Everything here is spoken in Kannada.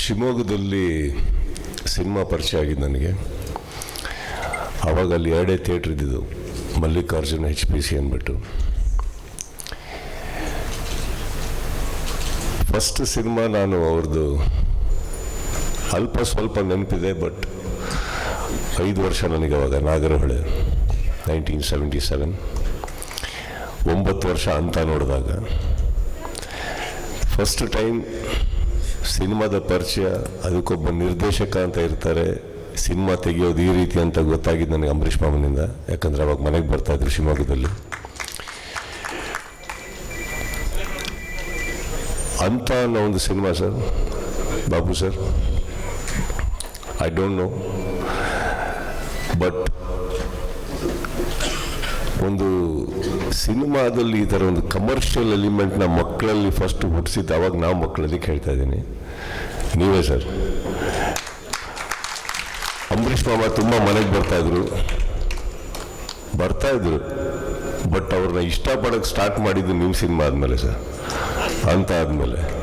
ಶಿವಮೊಗ್ಗದಲ್ಲಿ ಸಿನಿಮಾ ಪರಿಚಯ ಆಗಿದ್ದು ನನಗೆ. ಆವಾಗ ಅಲ್ಲಿ ಎರಡೇ ಥಿಯೇಟ್ರ್ ಇದ್ದಿದ್ದು, ಮಲ್ಲಿಕಾರ್ಜುನ ಎಚ್ ಪಿ ಸಿ ಅಂದ್ಬಿಟ್ಟು. ಫಸ್ಟ್ ಸಿನಿಮಾ ನಾನು ಅವ್ರದ್ದು ಅಲ್ಪ ಸ್ವಲ್ಪ ನೆನಪಿದೆ, ಬಟ್ ಐದು ವರ್ಷ ನನಗೆ ಅವಾಗ ನಾಗರಹೊಳೆ, ನೈನ್ಟೀನ್ ಸೆವೆಂಟಿ ಸೆವೆನ್. ಒಂಬತ್ತು ವರ್ಷ ಅಂತ ನೋಡಿದಾಗ, ಫಸ್ಟ್ ಟೈಮ್ ಸಿನಿಮಾದ ಪರಿಚಯ, ಅದಕ್ಕೊಬ್ಬ ನಿರ್ದೇಶಕ ಅಂತ ಇರ್ತಾರೆ, ಸಿನಿಮಾ ತೆಗೆಯೋದು ಈ ರೀತಿ ಅಂತ ಗೊತ್ತಾಗಿದ್ದು ನನಗೆ ಅಂಬರೀಷ್ ಮಾಮನಿಂದ, ಯಾಕಂದರೆ ಅವಾಗ ಮನೆಗೆ ಬರ್ತಾ ಇದ್ರು ಶಿವಮೊಗ್ಗದಲ್ಲಿ. ಅಂತ ಅನ್ನೋ ಒಂದು cinema sir, Babu sir. I don't know but ಒಂದು ಸಿನಿಮಾದಲ್ಲಿ ಈ ಥರ ಒಂದು ಕಮರ್ಷಿಯಲ್ ಎಲಿಮೆಂಟ್ನ ಮಕ್ಕಳಲ್ಲಿ ಫಸ್ಟ್ ಹುಟ್ಟಿಸಿದ್ದು ಅವಾಗ ನಾವು ಮಕ್ಕಳಲ್ಲಿ ಕೇಳ್ತಾ ಇದ್ದೀನಿ. ನೀವೇ ಸರ್. ಅಂಬರೀಷ್ ಮಾಮ ತುಂಬ ಮನೆಗೆ ಬರ್ತಾಯಿದ್ರು ಬರ್ತಾಯಿದ್ರು ಬಟ್ ಅವ್ರನ್ನ ಇಷ್ಟಪಡೋಕ್ಕೆ ಸ್ಟಾರ್ಟ್ ಮಾಡಿದ್ದು ನಿಮ್ಮ ಸಿನಿಮಾ ಆದಮೇಲೆ ಸರ್. ಅಂತ ಆದಮೇಲೆ.